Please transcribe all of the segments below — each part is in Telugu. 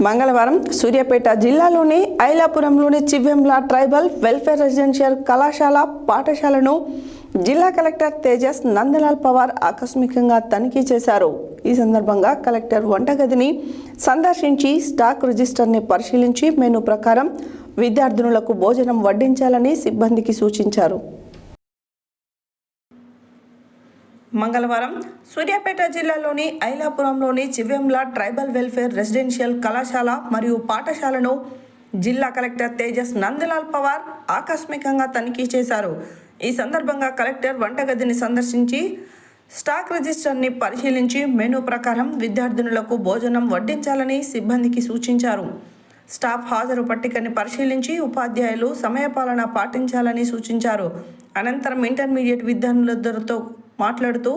మంగళవారం సూర్యాపేట జిల్లాలోని ఐలాపురంలోని చివ్వెంల ట్రైబల్ వెల్ఫేర్ రెసిడెన్షియల్ కళాశాల పాఠశాలను జిల్లా కలెక్టర్ తేజస్ నందలాల్ పవార్ ఆకస్మికంగా తనిఖీ చేశారు. ఈ సందర్భంగా కలెక్టర్ వంటగదిని సందర్శించి స్టాక్ రిజిస్టర్ని పరిశీలించి మెనూ ప్రకారం విద్యార్థినులకు భోజనం వడ్డించాలని సిబ్బందికి సూచించారు. మంగళవారం సూర్యాపేట జిల్లాలోని ఐలాపురంలోని చివెంల ట్రైబల్ వెల్ఫేర్ రెసిడెన్షియల్ కళాశాల మరియు పాఠశాలను జిల్లా కలెక్టర్ తేజస్ నందలాల్ పవార్ ఆకస్మికంగా తనిఖీ చేశారు. ఈ సందర్భంగా కలెక్టర్ వంటగదిని సందర్శించి స్టాక్ రిజిస్టర్ని పరిశీలించి మెనూ ప్రకారం విద్యార్థినులకు భోజనం వడ్డించాలని సిబ్బందికి సూచించారు. స్టాఫ్ హాజరు పట్టికని పరిశీలించి ఉపాధ్యాయులు సమయపాలన పాటించాలని సూచించారు. అనంతరం ఇంటర్మీడియట్ విద్యార్థులతో మాట్లాడుతూ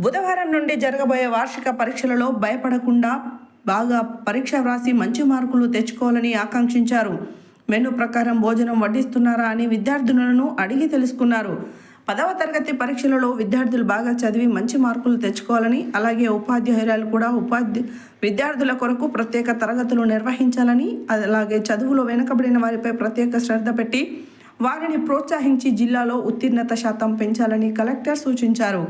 బుధవారం నుండి జరగబోయే వార్షిక పరీక్షలలో భయపడకుండా బాగా పరీక్ష వ్రాసి మంచి మార్కులు తెచ్చుకోవాలని ఆకాంక్షించారు. మెనూ ప్రకారం భోజనం వడ్డిస్తున్నారా అని విద్యార్థులను అడిగి తెలుసుకున్నారు. పదవ తరగతి పరీక్షలలో విద్యార్థులు బాగా చదివి మంచి మార్కులు తెచ్చుకోవాలని అలాగే ఉపాధ్యాయురాలు కూడా ఉపాధ్య విద్యార్థుల కొరకు ప్రత్యేక తరగతులు నిర్వహించాలని అలాగే చదువులో వెనుకబడిన వారిపై ప్రత్యేక శ్రద్ధ పెట్టి వారిని ప్రోత్సహించి జిల్లాలో ఉత్తీర్ణత శాతం పెంచాలని కలెక్టర్ సూచించారు.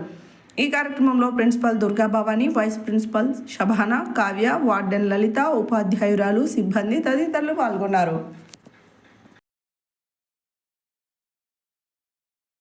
ఈ కార్యక్రమంలో principal Durga Bhavani vice principal Shabana Kavya warden Lalitha ఉపాధ్యాయురాలు సిబ్బంది తదితరులు పాల్గొన్నారు.